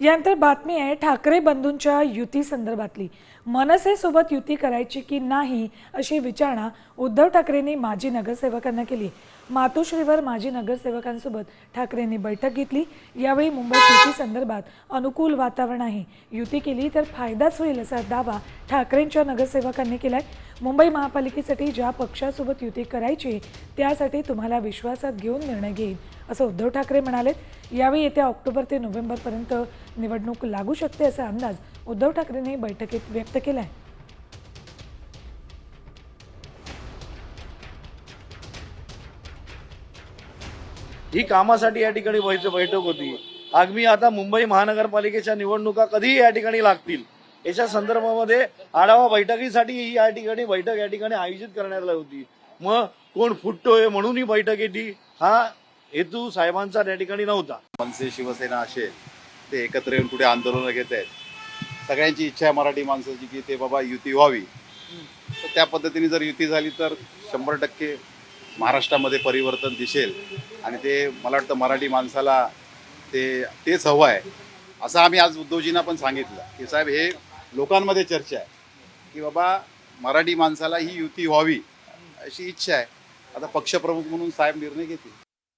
यानंतर बातमी आहे ठाकरे बंधूंच्या युती संदर्भातली. मनसेसोबत युती करायची की नाही अशी विचारणा उद्धव ठाकरेंनी माजी नगरसेवकांना केली. मातोश्रीवर माजी नगरसेवकांसोबत ठाकरेंनी बैठक घेतली. यावेळी मुंबईत युती संदर्भात अनुकूल वातावरण आहे. युती केली तर फायदाच होईल असा दावा ठाकरेंच्या नगरसेवकांनी केलाय. मुंबई महापालिकेसाठी ज्या पक्षासोबत युती करायची त्यासाठी तुम्हाला विश्वासात घेऊन निर्णय घेईन असं उद्धव ठाकरे म्हणालेत. यावेळी येत्या ऑक्टोबर ते नोव्हेंबरपर्यंत निवडणूक लागू शकते असा अंदाज उद्धव ठाकरेंनी बैठकीत व्यक्त केला आहे ही कामासाठी या ठिकाणी बैठ- बैठक होती. आगामी आता मुंबई महानगरपालिकेच्या निवडणुका कधीही या ठिकाणी लागतील. याच्या संदर्भामध्ये आढावा बैठकीसाठी ही या ठिकाणी बैठक या ठिकाणी आयोजित करण्यात आली होती. मग कोण फुटतोय म्हणून ही बैठक येते हा हेतू साहेबांचा त्या ठिकाणी नव्हता. मनसे शिवसेना असेल ते एकत्र येऊन कुठे आंदोलनं घेत आहेत. सगळ्यांची इच्छा आहे मराठी माणसाची की ते बाबा युती व्हावी. तर त्या पद्धतीने जर युती झाली तर शंभर टक्के महाराष्ट्रामध्ये परिवर्तन दिसेल. आणि ते मला वाटतं मराठी माणसाला ते तेच हवं आहे. असं आम्ही आज उद्धवजींना पण सांगितलं की साहेब हे लोकांमध्ये चर्चा आहे की बाबा मराठी माणसाला ही युती व्हावी अशी इच्छा आहे. आता पक्षप्रमुख म्हणून साहेब निर्णय घेतील.